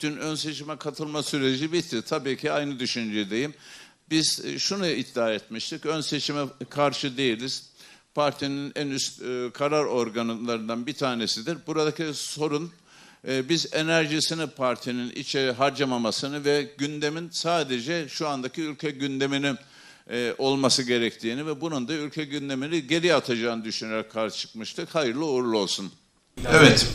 Dün ön seçime katılma süreci bitti. Tabii ki aynı düşüncedeyim. Biz e, şunu iddia etmiştik. Ön seçime karşı değiliz. Partinin en üst e, karar organlarından bir tanesidir. Buradaki sorun e, biz enerjisini partinin içe harcamamasını ve gündemin sadece şu andaki ülke gündeminin olması gerektiğini ve bunun da ülke gündemini geri atacağını düşünerek karşı çıkmıştık. Hayırlı uğurlu olsun. Evet.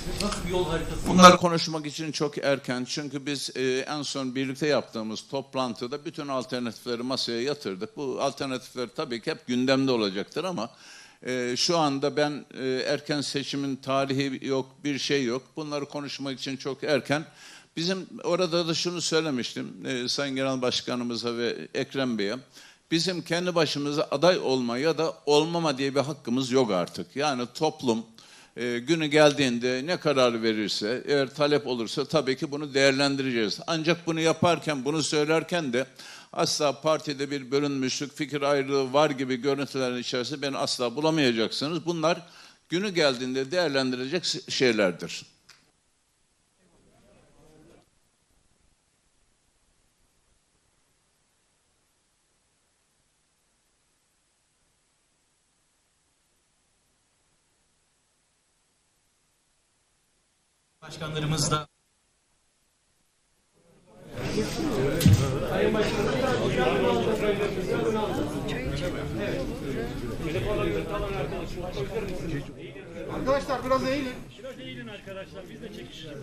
Bunlar konuşmak için çok erken çünkü biz e, en son birlikte yaptığımız toplantıda bütün alternatifleri masaya yatırdık. Bu alternatifler tabii ki hep gündemde olacaktır ama e, şu anda ben e, erken seçimin tarihi yok, bir şey yok. Bunları konuşmak için çok erken. Bizim orada da şunu söylemiştim e, Sayın Genel Başkanımıza ve Ekrem Bey'e. Bizim kendi başımıza aday olma ya da olmama diye bir hakkımız yok artık. Yani toplum e, günü geldiğinde ne karar verirse, eğer talep olursa tabii ki bunu değerlendireceğiz. Ancak bunu yaparken, bunu söylerken de asla partide bir bölünmüşlük, fikir ayrılığı var gibi görüntülerin içerisinde beni asla bulamayacaksınız. Bunlar günü geldiğinde değerlendirilecek şeylerdir. Başkanlarımız da Arkadaşlar biraz eğilin. Biraz eğilin arkadaşlar biz de çekişelim.